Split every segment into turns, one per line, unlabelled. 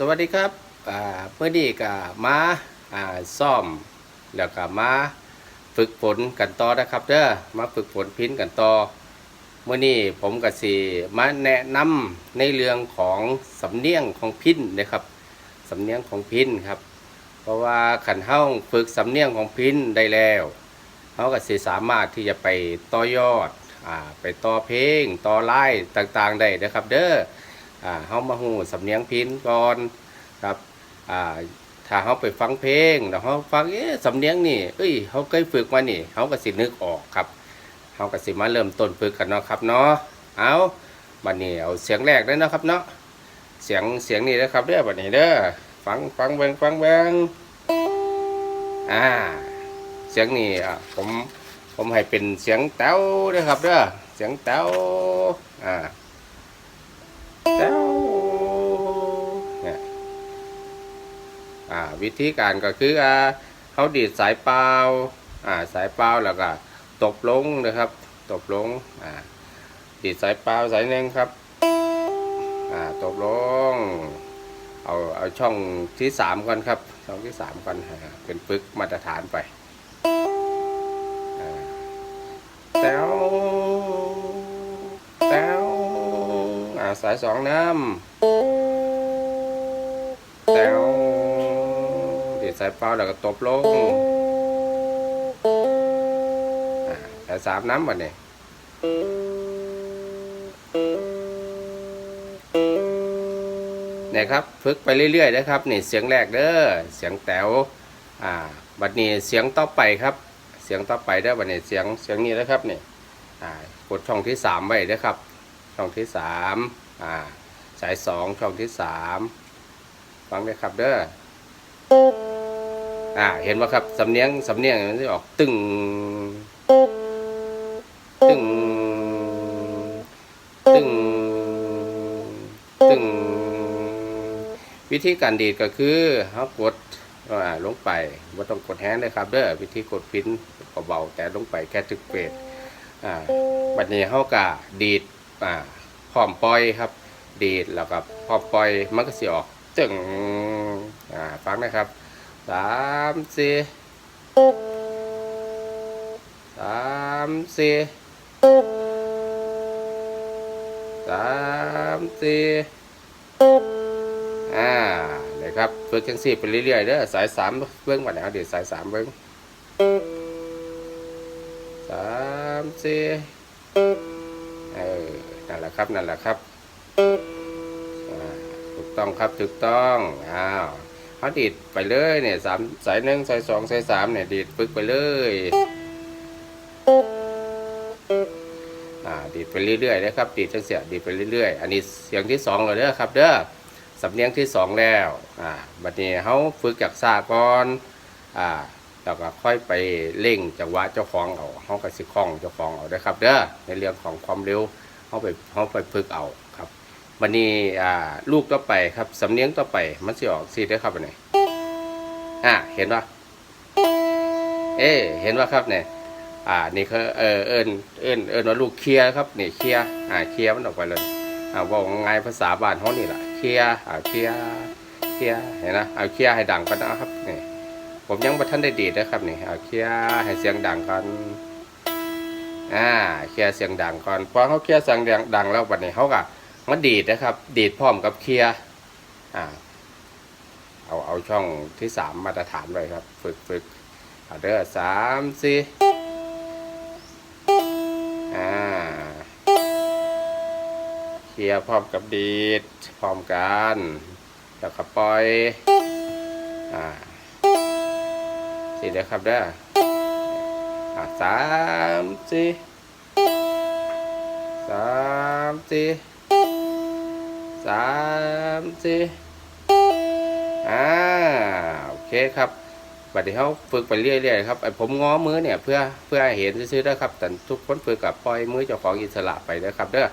สวัสดีครับเมื่อนี้ก็มาซ่อมแล้วก็มาฝึกฝนกันต่อนะครับเด้อมาฝึกฝนพินกันต่อเมื่อนี้ผมก็สิมาแนะนำในเรื่องของสำเนียงของพินนะครับสำเนียงของพินครับ เพราะว่าขันเฮาฝึกสำเนียงของพินได้แล้วเขาก็สิสามารถที่จะไปต่อยอดอไปต่อเพลงต่อไล่ต่างๆได้นะครับ เด้อ อ่าเฮามาหูสำเนียงพินก่อนครับอ่าถ้าเฮาไปฟังเพลงแล้วเฮาฟังเอ๊ะสำเนียงนี่เอ้ยเฮาเคยฝึกมานี่เฮาก็สินึกออกครับเฮาก็สิมาเริ่มต้นฝึกกันเนาะครับเนาะเอาบัดนี้เอาเสียงแรกได้เนาะครับเนาะเสียงเสียงนี่นะครับเด้อบัดนี้เด้อฟังฟังเบิ่งฟังเบิ่งอ่าเสียงนี่อะผมผมให้เป็นเสียงแต้วเด้อครับเด้อเสียงแต้วอ่า อ่าวิธีการก็คืออ่าเขาดีดสายเปล่าอ่าสายเปล่าแล้วก็ตบลงนะครับตบลงอ่าดีดสายเปล่าสายหนึ่งครับอ่าตบลงเอาเอาช่องที่สามก่อนครับช่องที่สามก่อนเป็นปึกมาตรฐานไปแต้วแต้วอ่าสายสองน้ำ เดี๋ยวสายเป้าแล้วก็ตบลงอ่าสายสามน้ำบัดนี้เนี่ยครับฝึกไปเรื่อยๆนะครับนี่เสียงแรกเด้อเสียงแต๋วอ่าบัดนี้เสียงต่อไปครับ เสียงต่อไปเด้อบัดนี้เสียงเสียงนี้นะครับนี่อ่ากดช่องที่สามไว้เด้อครับ ช่องที่สามอ่าสายสองช่องที่สามฟังด้วยครับเด้อ อ่า เห็นว่าครับสำเนียงสำเนียงมันจะออกตึงตึงตึงตึงวิธีการดีดก็คือเขากดอ่าลงไปว่าต้องกดแฮนด์เลยครับ เด้อวิธีกดพินเบาแต่ลงไปแค่ถึกเปรตอ่าบัดนี้เขากะดีดอ่าพร้อมปล่อยครับ ดีดแล้วก็พอปล่อยมันก็สิออกตึงอ่าฟังนะครับ สามสี่สามสี่สามสี่อ่าเลยครับฝึกจังสี่ไปเรื่อยๆเด้อสายสามเบิ้งวันไหนเอาเดี๋ยวสายสามเบิ้งสามสี่เออนั่นแหละครับนั่นแหละครับถูกต้องครับถูกต้องอ้าว เขาดีดไปเลยเนี่ยสามสายหนึ่งสายสองสายสามเนี่ยดีดฝึกไปเลยอ่าดีดไปเรื่อยๆนะครับดีดจังเสียดีดไปเรื่อยๆ อันนี้เสียงที่สองเลยเด้อครับ เด้อสำเนียงที่สองแล้วอ่าบัดนี้เขาฝึกจากซาก่อนอ่าแล้วก็ค่อยไปเร่งจังหวะเจ้าของเอาเขาก็สิคล้องเจ้าของเอาเด้ครับ เด้อในเรื่องของความเร็วเขาไปเขาไปฝึกเอา บวันนี้อ่าลูกต่อไปครับสำเนียงต่อไปมันสิออกสิได้ครับอันนี้อ่าเห็นปะเอ๊เห็นว่าครับเนี่ยอ่านี่คือเออเอิญเอิญเอิญว่าลูกเคลียร์ครับนี่เคลียร์อ่าเคลียร์มันออกไปเลยอ่าบอกง่ายภาษาบ้านเขานี่แหละเคลียร์อ่าเคลียร์เคลียร์เห็นนะเอาเคลียร์ให้ดังกันนะครับนี่ผมยังไม่ทันได้ดีดนะครับนี่เอาเคลียร์ให้เสียงดังกันอ่าเคลียร์เสียงดังก่อนพอเขาเคลียร์เสียงดังดังแล้ววันนี้เขาก็ มาดีดนะครับ ดีดพร้อมกับเคลียร์อ่าเอาเอาช่องที่สามมาตรฐานไว้ครับ ฝึกฝึกเอาเด้อสามสี่อ่าเคลียร์พร้อมกับดีดพร้อมกันแล้วก็ปล่อยอ่าสี่เด้อครับเด้ออะสามสี่สามสี่ สามสี่อ่าโอเคครับบัดนี้เขาฝึกไปเรื่อยๆครับไอ้ผมง้อมือเนี่ยเพื่อเพื่อเห็นซื้อๆนะครับแต่ทุกคนฝึกกับปล่อยมือเจ้าของอิสระไปนะครับเด้อ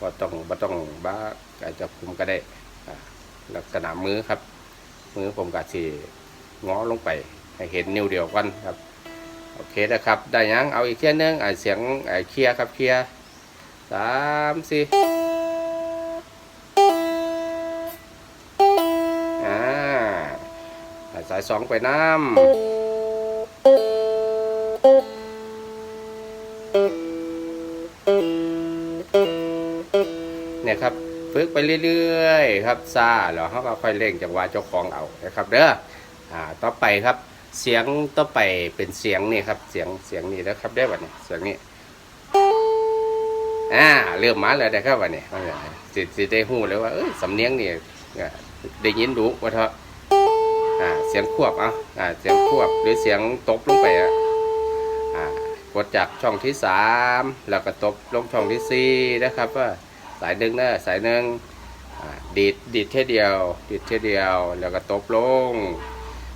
ก็ต้องบ่ต้องบ้าอาจจะคุมก็ได้ลักษณะมือครับ มือผมกับสีง้อลงไปให้เห็นนิ้วเดียวกันครับโอเคนะครับได้ยังเอาอีกเที่ยนึงอ่าเสียงไอเคลียครับเคลียสามสี่ สายสองไปน้ำเนี่ยครับฝึกไปเรื่อยๆครับซาแล้วเขาก็ค่อยเร่งจังหวะเจ้าของเอานะครับเด้ออ่าต่อไปครับเสียงต่อไปเป็นเสียงนี่ครับเสียงเสียงนี่นะครับได้วันนี้เสียงนี้อ่าเริ่มมาแล้วนะครับวันนี้สิสิได้หู้เลยว่าเอ้ยสำเนียงนี่ได้ยินดูว่าเถอะ อ่าเสียงควบเอะอ่าเสียงควบหรือเสียงตบลงไปอะอ่ากดจากช่องที่สามแล้วก็ตบลงช่องที่สี่นะครับว่าสายหนึ่งนะสายหนึ่งอ่าดีดดีดแค่เดียวดีดแค่เดียว แล้วก็ตบลง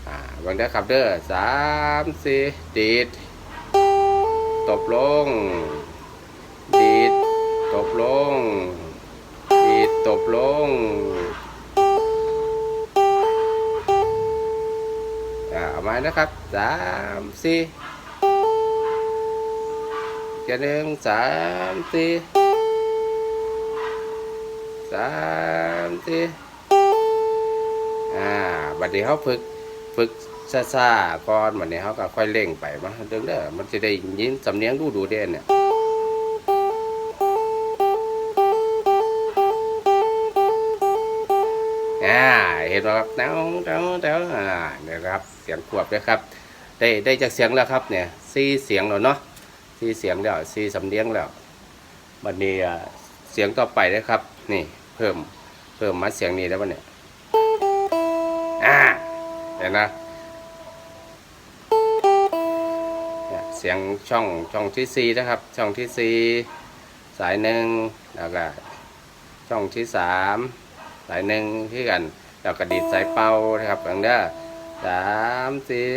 อ่างเด้อครับเด้อสามสี่ดีดตบลง ดีดตบลง ดีดตบลง อ่าเอามานะครับสามสี่จะหนึ่งสามสี่สามสี่อ่าบัดนี้เขาฝึกฝึกซาซาก่อนวันนี้เขาก็ค่อยเร่งไปมาเด้อเด้อมันจะได้ยินสำเนียงดูดูเด่นเนี่ยอ่า เห็นไหมครับเต้าเต้าเต้าอ่าเนี่ยครับเสียงขวบนะครับ ได้ได้จากเสียงแล้วครับเนี่ยสี่เสียงแล้วเนาะสี่เสียงแล้วสี่สำเนียงแล้ววันนี้เสียงต่อไปนะครับ นี่เพิ่มเพิ่มมาเสียงนี้แล้ววันเนี่ยอ่าเห็นนะเนี่ยเสียงช่องช่องที่สี่นะครับ ช่องที่สี่สายหนึ่งแล้วก็ช่องที่สามสายหนึ่งที่กัน แล้วก็ดีดสายเป่านะครับอย่างเด้อสามสี่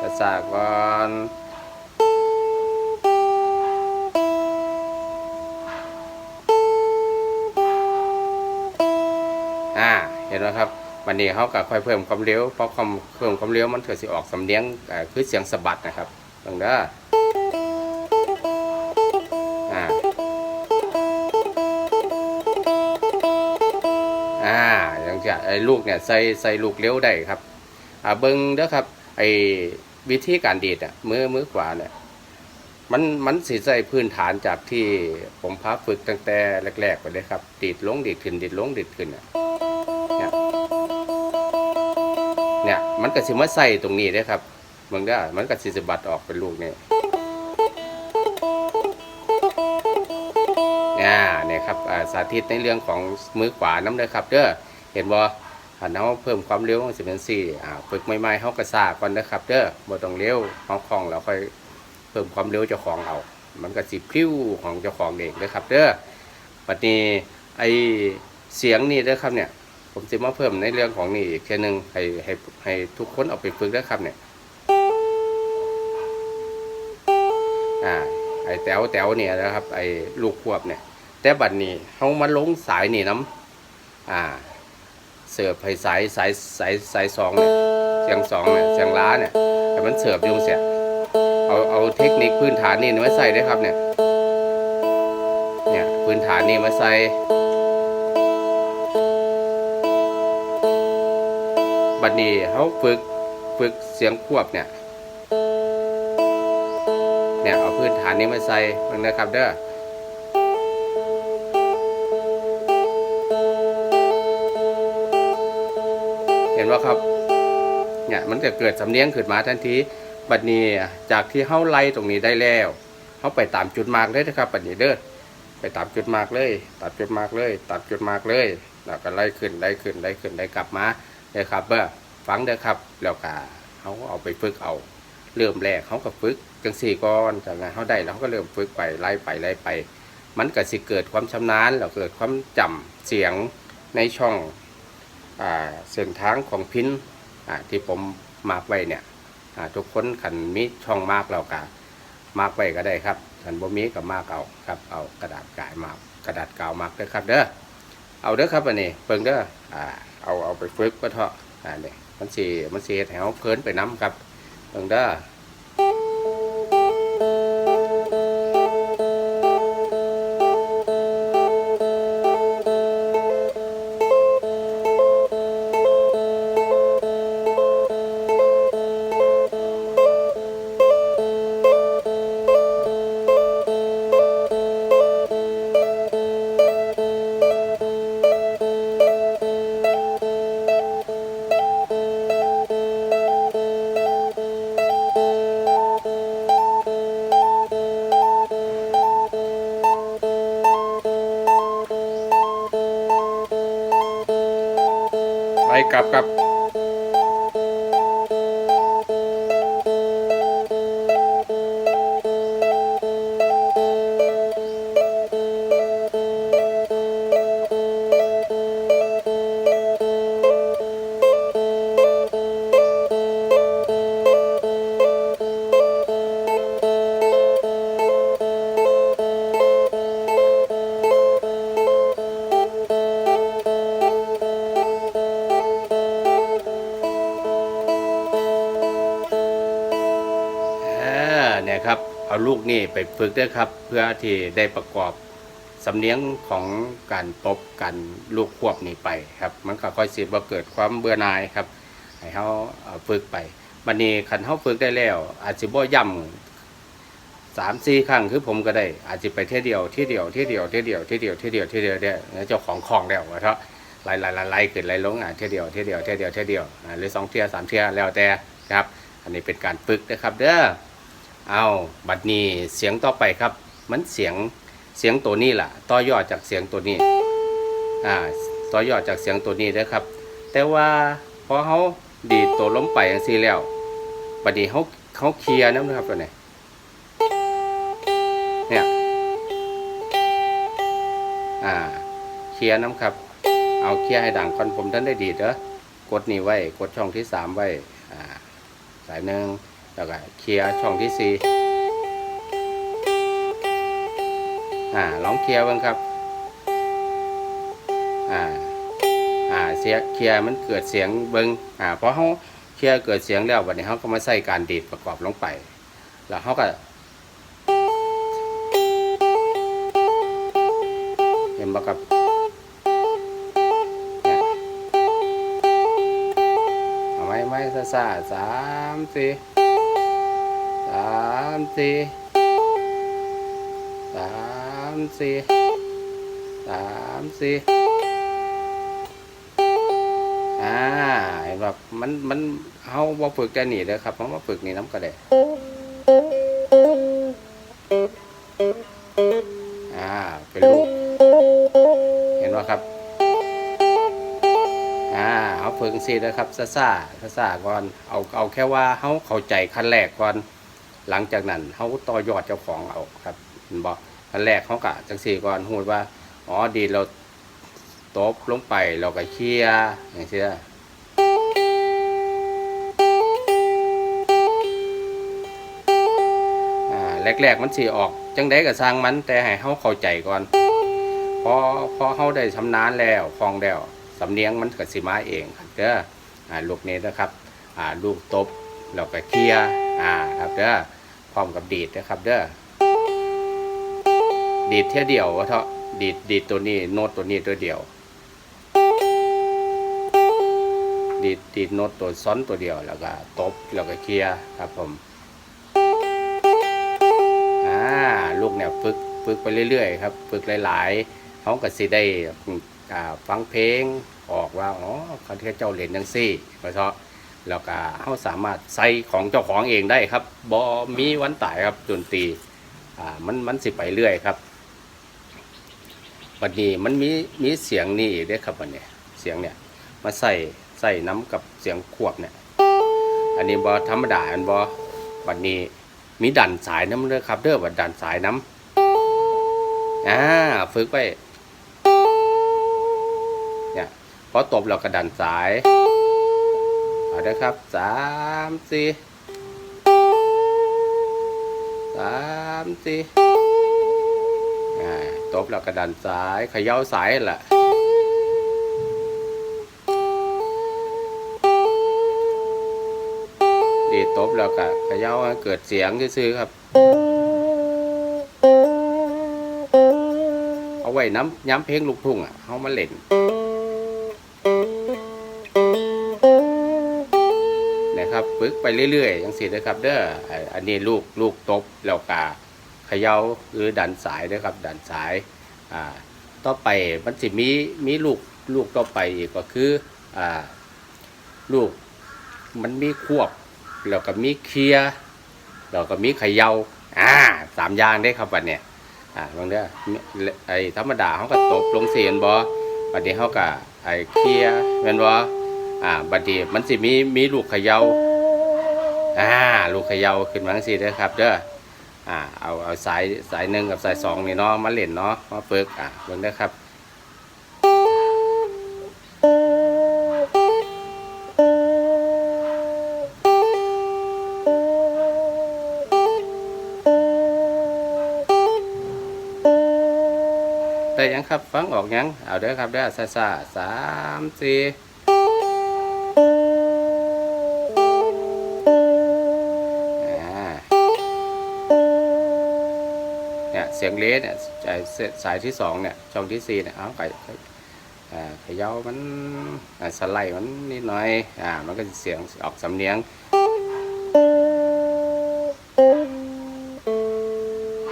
กระสากก่อนอ่าเห็นไหมครับวันนี้เขาก็ค่อยเพิ่มความเร็วเพราะความเพิ่มความเร็วมันเกิดสิออกสำเนียงคือเสียงสะบัดนะครับตรงเด้ อย่างจะไอ้ลูกเนี่ยใส่ใส่ลูกเร็วได้ครับอ่าเบิ้งเด้อครับไอ้วิธีการดีดอะมือมือขวาเนี่ยมันมันสิใส่พื้นฐานจากที่ผมพาฝึกตั้งแต่แรกๆไปเลยครับดีดลงดีดขึ้นดีดลงดีดขึ้นอะเนี่ยมันก็สิมาใส่ตรงนี้ได้ครับมึงได้มันก็สิสบัดออกเป็นลูกนี่เนี่ยเนี่ยครับสาธิตในเรื่องของมือขวาน้ำเลยครับเด้อ เห็นบ่หันเอาเพิ่มความเร็วสิเป็นสี่อ่าฝึกใหม่ๆเขากระซาก่อนนะครับเด้อบ่ต้องเร็วเขาคล่องแล้วค่อยเพิ่มความเร็วเจ้าของเอามันก็สิพลิ้วของเจ้าของเองนะครับเด้อปัดนี้ไอเสียงนี่เด้อครับเนี่ย ผมจะมาเพิ่มในเรื่องของนี่อีกแค่หนึ่งให้ให้ให้ทุกคนเอาไปฝึกได้ครับเนี่ยอ่าไอ้แต๋วแต๋วเนี่ยนะครับไอ้ลูกควบเนี่ย แต่บัดนี้เขามาลงสายนี่น้ำอ่า เสิร์ฟให้สายสายสายสายสองเนี่ยเสียงสองเนี่ยเสียงล้าเนี่ยแต่มันเสิร์ฟยุ่งเสียเอาเอาเทคนิคพื้นฐานนี่มาใส่ได้ครับเนี่ยเนี่ยพื้นฐานนี่มาใส่บัดนี้เขาฝึกฝึกเสียงควบเนี่ยเนี่ยเอาพื้นฐานนี้มาใส่นะครับเด้อ เห็นว่าครับเนี่ยมันจะเกิดสำเนียงขึ้นมาทันทีบัดนี้จากที่เข้าไล่ตรงนี้ได้แล้วเขาไปตามจุดมาร์กเลยนะครับบัดนี้เด้อไปตามจุดมาร์กเลยตัดจุดมาร์กเลยตัดจุดมาร์กเลยแล้วก็ไล่ขึ้นไล่ขึ้นไล่ขึ้นไล่กลับมาเลยครับเบ้อฟังเด้อครับแล้วก็เขาเอาไปฝึกเอา เริ่มแรกเขาก็ฝึกจังสี่ก้อนจากนั้นเขาได้แล้วเขาก็เริ่มฝึกไปไล่ไปไล่ไป มันก็สิเกิดความชำนาญแล้วเกิดความจำเสียงในช่อง เส้นทางของพินที่ผมมาร์กไว้เนี่ยทุกคนขันมีช่องมากเราก็มาร์กไว้ก็ได้ครับขันบ่มีก็มาร์กเอาครับเอากระดาษกายมาร์กกระดาษกาวมาร์กเด้อครับเด้อเอาเด้อครับอันนี้เพิ่งเด้อเอาเอาไปฝึกก็เถอะอ่าเนี่ยมันสีมันสีแถวเพลินไปน้ำครับเบิ่งเด้อ นี่ไปฝึกด้วยครับ เพื่อที่ได้ประกอบสำเนียงของการตบกันลูกควบนี่ไปครับ มันก็ค่อยสิบ่เกิดความเบื่อหน่ายครับให้เขาฝึกไปบัดนี้คันเขาฝึกได้แล้ว อาจสิบ่ย่ำสามสี่ครั้งคือผมก็ได้ อาจจะไปเที่ยวเดียวที่เดียวที่เดียวที่เดียวที่เดียวที่เดียวที่เดียวเนี่ยเจ้าของคลองแล้วว่าเถอะไล่ไล่ไล่ไล่ขึ้นไล่ลงอะเที่ยวเดียวเที่ยวเดียวที่ยวเดียวที่ยวเดียวหรือสองเที่ยวสามเที่ยวแล้วแต่ครับ อันนี้เป็นการฝึกนะครับ เด้อ เอาบัดนี้เสียงต่อไปครับ มันเสียงเสียงตัวนี้ล่ะ ต่อยอดจากเสียงตัวนี้อ่าต่อยอดจากเสียงตัวนี้นะครับ แต่ว่าพอเขาดีดตัวล้มไปอย่างซี่แล้วบัดนี้เขาเขาเคลียร์นะครับตัวนี้เนี่ยอ่าเคลียร์น้ำครับ เอาเคลียร์ให้ดังก่อนผมท่านได้ดีดเด้อกดนี่ไว้ กดช่องที่สามไว้อ่าสายหนึ่ง แล้วก็เคลียร์ช่องที่สี่อ่าลองเคลียร์บ้างครับอ่าอ่าเสียเคลียร์มันเกิดเสียงเบิงอ่าเพราะเขาเคลียร์เกิดเสียงแล้ววันนี้เขาก็มาใส่การดีดประกอบลงไป แล้วเขาก็เห็นบ่ครับเนี่ยเอาไหมไหมซาซาสามสี่ามสี่สามสี่สามสี่อ่าเห็นแบบมันมันเฮาบ่ฝึกแต่นี่เด้อครับเพราะว่าฝึกนี่น้ำก็ได้อ่าเป็นลูกเห็นว่าครับอ่าเฮาฝึกสิเด้อครับซาซาซาซาก่อนเอาเอาแค่ว่าเฮาเข้าใจขั้นแรกก่อน หลังจากนั้นเฮาต่อยอดเจ้าของเอาครับเห็นบ่ขั้นแรกเฮากะจังซี่ก่อนฮู้ว่าอ๋อดีเราตบลงไปเราก็เคลียอย่างเช่นแรกๆมันสีออก จังได้ก็สร้างมันแต่ให้เขาเข้าใจก่อนพอพอเขาได้ชำนาญแล้วคล่องแล้วสำเนียงมันก็สิมาเองครับเด้ออ่าลูกนี้นะครับลูกตบเราก็เคลียร์ อ่าครับเด้อพร้อมกับดีดนะครับเด้อดีดเท่ยเดียววะเถอะดีดดีดตัวนี้โน้ตตัวนี้ตัวเดียว ดีดดีดโน้ตตัวซ้อนตัวเดียวแล้วก็ตบแล้วก็เคลียร์ครับผมอ่าลูกเนี่ยฝึกฝึกไปเรื่อยๆครับฝึกหลายๆเขาก็สิได้ฟังเพลงออกว่าอ๋อเขาที่เจ้าเล่นจังซี่เพราะ แล้วก็เขาสามารถใส่ของเจ้าของเองได้ครับบอมีวันตายครับดนตรีอ่ามันมันสิไปเรื่อยครับวันนี้มันมีมีเสียงนี่ด้วยครับวันนี้เสียงเนี่ยมาใส่ใส่น้ำกับเสียงขวบเนี่ย อันนี้บอธรรมดาอันบอวันนี้มีดันสายน้ำเด้อครับเด้อว่าดันสายน้ำอ่าฝึกไปเนี่ยพอตบเราก็ดันสาย เอาเด้ครับสามสี่สามสี่ตบเราก็ดันสายเขย่าสายแหละดีตบแล้วก็เขย่าเกิดเสียงซื่อครับ เอาไว้น้ำย้ำเพลงลูกทุ่งอะเขามาเล่น นะครับฝึกไปเรื่อยๆอย่างสินะครับ เด้ออันนี้ลูกลูกตบแล้วก็เขย่าหรือดันสายนะครับ ดันสายอ่าต่อไปมันสิมีมีลูกลูกต่อไปอีกก็คืออ่าลูกมันมีควบแล้วก็มีเคลียแล้วก็มีเขยา่าอ่าสามอย่างได้ครับวันเนี้ยอ่าบางเด้อไอ้ธรรมดาเขาก็ตบลงเสียนบอวันนี้เขาก็ไอ้เคลียร์แมนบอ อ่าบัดนี้มันสิมีมีลูกเขยาอ่าลูกเขยาขึ้นมาจังซี่เด้อครับเด้ออ่าเอาเอาสายสายหนึ่งกับสายสองนี่เนาะมาเล่นเนาะมาฝึกอ่าเบิ่งเด้อครับได้ยังครับฟังออกยังเอาเด้อครับเด้อซาซาสามสี่ สียงเลสเนี่ยสายสายที่สองเนี่ยช่องที่สี่เนี่ยเอาไก่อ่าเขย่ามันสไลด์มันนิดหน่อยอ่ามันก็เสียงออกสำเนียง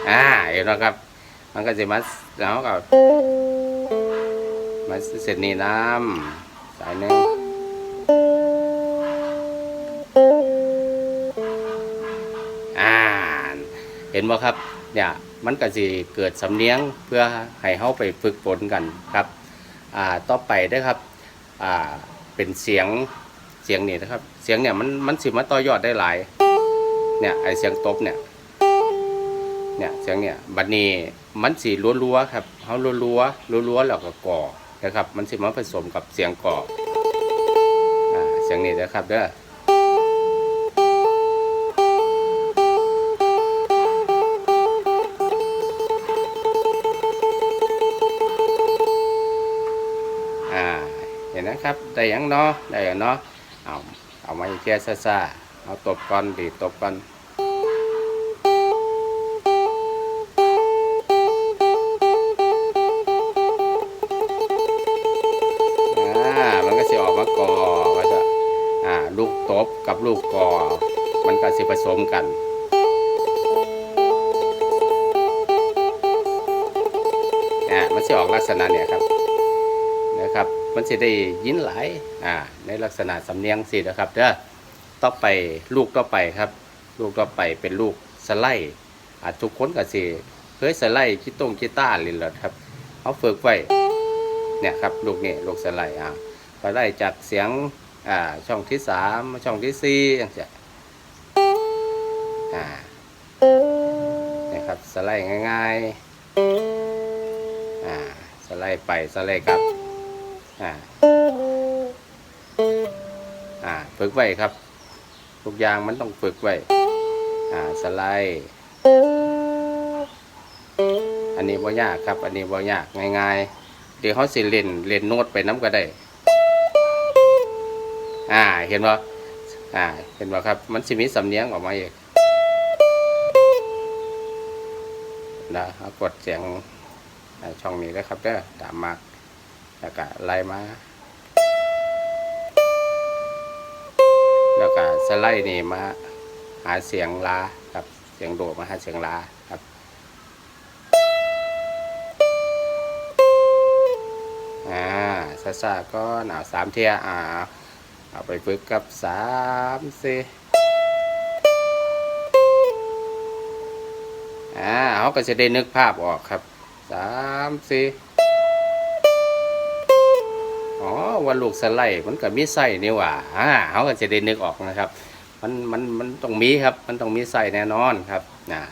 อ่าเห็นไหมครับ มันก็จะมาแล้วก็มาเสร็จนี่น้ำสายหนึ่งอ่าเห็นบ่ครับเนี่ย มันก็จะเกิดสำเนียงเพื่อให้เฮาไปฝึกฝนกันครับอ่าต่อไปได้ครับอ่าเป็นเสียงเสียงนี่นะครับ เสียงเนี่ยมันมันสิมาต่อยอดได้หลายเนี่ยไอเสียงตบเนี่ยเนี่ยเสียงเนี่ยบัดนี้มันสีรัวๆครับเขารัวๆรัวๆแล้วก็ก่อนะครับ มันสิมาผสมกับเสียงก่ออ่าเสียงนี้นะครับเด้อ นนะครับได้ยังเนาะได้เนาะเอาเอามาอีกเทียซ่าๆเอาตบก่อนดีตบก่อนอ่ามันก็สิออกมากอก็จะอ่าลูกตบกับลูกกอ มันก็สิผสมกันอ่ามันสิออกลักษณะเนี่ยครับ นะครับ มันสิได้ยินหลายอ่าในลักษณะสำเนียงสินะครับเด้อต่อไปลูกต่อไปครับ ลูกต่อไปเป็นลูกสไลด์อ่าทุกคนก็สิเคยสไลด์กีตงกีตาร์เลยแหละครับเอาฝึกไว้เนี่ยครับลูกนี่ลูกสไลด์อ่าไปไล่จากเสียงอ่าช่องที่สามช่องที่สี่อย่างเงี้ยอ่าเนี่ยครับสไลด์ง่ายๆอ่าสไลด์ไปสไลด์กลับ อ่าอ่าฝึกไว้ครับ ทุกอย่างมันต้องฝึกไว้ อ่าสไลด์อันนี้บ่ยากครับ อันนี้บ่ยากง่ายๆ เดี๋ยวเขาสิเล่นเล่นโน้ตไปน้ำก็ได้ อ่าเห็นว่าอ่าเห็นว่าครับ มันสิมีสำเนียงออกมาอีกนะเอากดเสียงช่องนี้แล้ครับเด้อตามมา แล้วก็ไล่มา แล้วก็สไลด์นี่มา หาเสียงลาครับ เสียงโดดมาหาเสียงลาครับ อ่าซาซาก็หนาวสามเทียอ่า เอาไปฝึกกับสามสี่อ่าเขาก็จะได้นึกภาพออกครับสามสี่ อ๋อว่าลูกสไลด์มันก็มีไส้นี่หว่าอ่าเขาก็จะได้นึกออกนะครับ มันมันมันต้องมีครับ มันต้องมีไส้แน่นอนครับนะ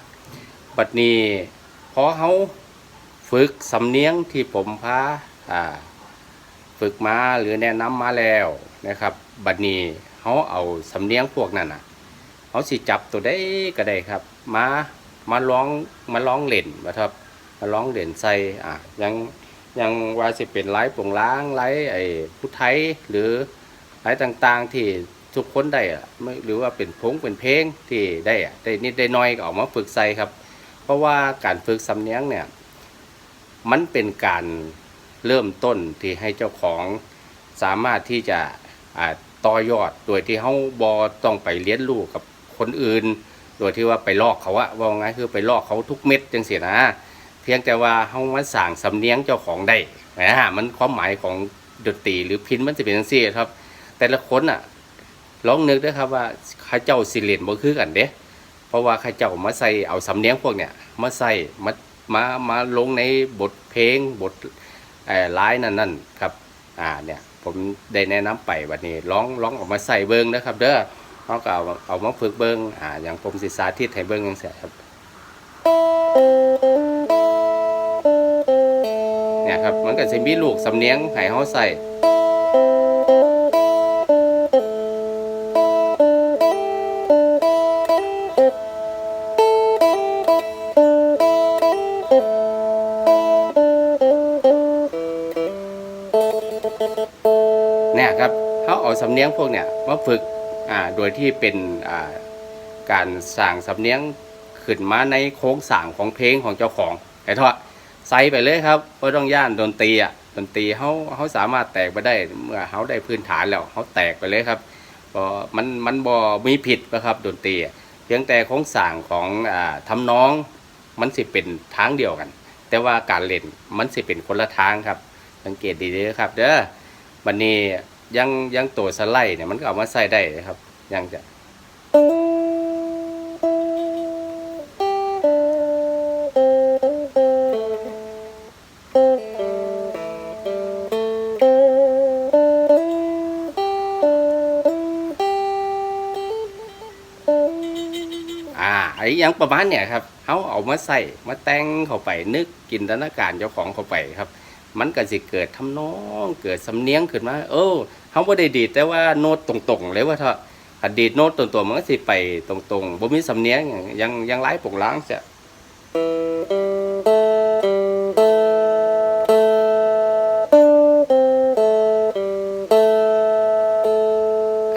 บัดนี้พอเขาฝึกสำเนียงที่ผมพาอ่าฝึกมาหรือแนะนำมาแล้วนะครับ บัดนี้เขาเอาสำเนียงพวกนั้นอะเขาสิจับตัวได้ก็ได้ครับ มามาร้องมาร้องเล่นนะครับมาร้องเล่นใส่อะยัง อยังว่าสิเป็นไลฟ์ปงล้างไลฟ์ไอ้พุทไทยหรือไลฟ์ต่างๆที่ทุกคนได้อะไม่หรือว่าเป็นพงเป็นเพลงที่ได้อะได้นิดได้น้อยก็ออกมาฝึกใส่ครับ เพราะว่าการฝึกสำเนียงเนี่ย มันเป็นการเริ่มต้นที่ให้เจ้าของสามารถที่จะต่อยอดโดยที่เขาบอต้องไปเรียนรู้กับคนอื่น โดยที่ว่าไปลอกเขาอะว่าไงคือไปลอกเขาทุกเม็ดจังเสียนะ เพียงแต่ว่าเขามาสั่งสำเนียงเจ้าของได้นะฮะมันความหมายของดนตรีหรือพินมันจะเป็นจังซี่ครับ แต่ละคนอะลองนึกด้วยครับว่าข้าเจ้าสิเลนบ่คือกันเด้เพราะว่าข้าเจ้ามาใส่เอาสำเนียงพวกเนี่ยมาใส่มามามาลงในบทเพลงบทไลน์นั่นนั่นครับอ่าเนี่ยผมได้แนะนำไปวันนี้ลองลองออกมาใส่เบิ้งนะครับ เด้อเขาก็เอาเอามาฝึกเบิ้งอ่าอย่างผมสิสาธิตให้เบิ้งจังซี่ครับ เนี่ยครับมันก็จะมีลูกสำเนียงให้เขาใส่เนี่ยครับเขาเอาสำเนียงพวกเนี่ยมาฝึกอ่าโดยที่เป็นอ่าการสั่งสำเนียง ขึ้นมาในโค้งสั่งของเพลงของเจ้าของไอ้ทอะใส่ไปเลยครับเพราะต้องย่านดนตรีอะดนตรีเขาเขาสามารถแตกไปได้เมื่อเขาได้พื้นฐานแล้วเขาแตกไปเลยครับเพราะมันมันบ่มีผิดนะครับดนตรีเพียงแต่โค้งสั่งของอ่าทำนองมันสิเป็นทางเดียวกัน แต่ว่าการเล่นมันสิเป็นคนละทางครับ สังเกตดีๆครับเด้อวันนี้ยังยังตัวสไลด์เนี่ยมันก็เอามาใส่ได้นะครับยังจะ อ่าไอ้ยังประมาณเนี่ยครับเขาเอามาใส่มาแต่งเข้าไปนึกจินตนาการเจ้าของเข้าไปครับ มันก็สิเกิดทำนองเกิดสำเนียงขึ้นมาเออเขาบ่ได้ดีดแต่ว่าโน้ตตรงๆเลยว่าเถอะถ้าดีดโน้ตตรงๆมันก็สิไปตรงๆบ่มีสำเนียงยังยังไล่ปกล้างจะ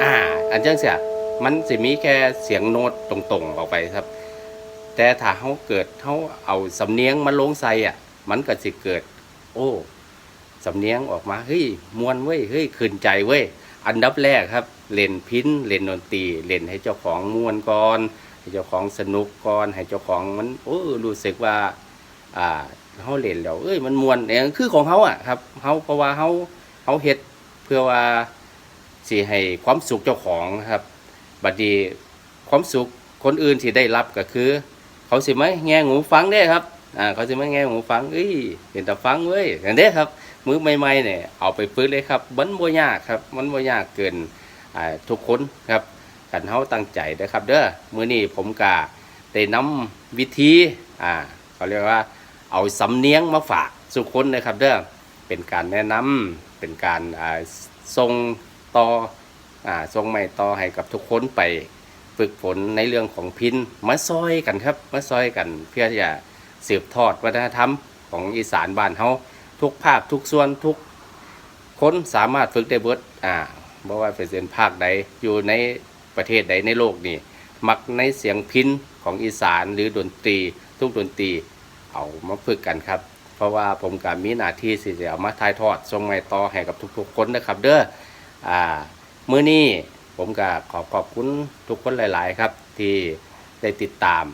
อ่าอันจังเสีย มันสิมีแค่เสียงโน้ตตรงๆออกไปครับ แต่ถ้าเขาเกิดเขาเอาสำเนียงมาลงใส่อะ มันก็สิเกิด โอ้สำเนียงออกมาเฮ้ยมวนเว้ยเฮ้ยขึ้นใจเว้ยอันดับแรกครับ เล่นพินเล่นดนตรีเล่นให้เจ้าของมวนก่อนให้เจ้าของสนุกก่อนให้เจ้าของมันโอ้รู้สึกว่า อ่าเขาเล่นแล้วเอ้ยมันมวนเนี่ยคือของเขาอะครับเขาเพราะว่าเขาเขาเฮ็ดเพื่อว่าสิให้ความสุขเจ้าของครับ บัดนี้ความสุขคนอื่นที่ได้รับก็คือ เขาสิไมแง่หูฟังได้ครับอ่าเขาจะมแง่หูฟังเอ้ยเห็นแต่ฟังเว้ยอย่างนี้ครับมือใหม่ๆเนี่ยเอาไปฝึกเลยครับมันบ่ยากครับมันบ่ยากเกินอ่าทุกคนครับกันเฮาตั้งใจนะครับเด้อมื้อนี้ผมกะได้นำวิธีอ่าเขาเรียกว่าเอาสำเนียงมาฝากสุคนนะครับเด้อเป็นการแนะนำเป็นการอ่าส่งต่อ อ่าส่งใหม่ต่อให้กับทุกคนไปฝึกฝนในเรื่องของพินมาซอยกันครับมาซอยกันเพื่อจะสืบทอดวัฒนธรรมของอีสานบ้านเฮาทุกภาคทุกส่วนทุกคนสามารถฝึกได้เบิดอ่าบ่ว่าเป็นภาคใดอยู่ในประเทศใดในโลกนี่มักในเสียงพินของอีสานหรือดนตรี ทุกดนตรีเอามาฝึกกันครับ เพราะว่าผมกับมีหน้าที่สิจะเอามาถ่ายทอดส่งไม้ต่อให้กับทุกๆคนนะครับ เด้ออ่า มื้อนี้ผมก็ขอขอบคุณทุกคนหลาย ๆ ครับ ที่ได้ติดตาม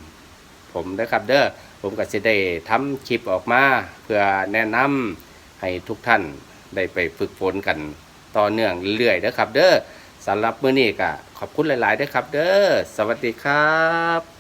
ผมนะครับเด้อผมก็จะได้ทำคลิปออกมา เพื่อแนะนำให้ทุกท่านได้ไปฝึกฝนกันต่อเนื่องเรื่อยๆนะครับ เด้อสำหรับมื้อนี้ก็ขอบคุณหลายๆเด้อครับ เด้อสวัสดีครับ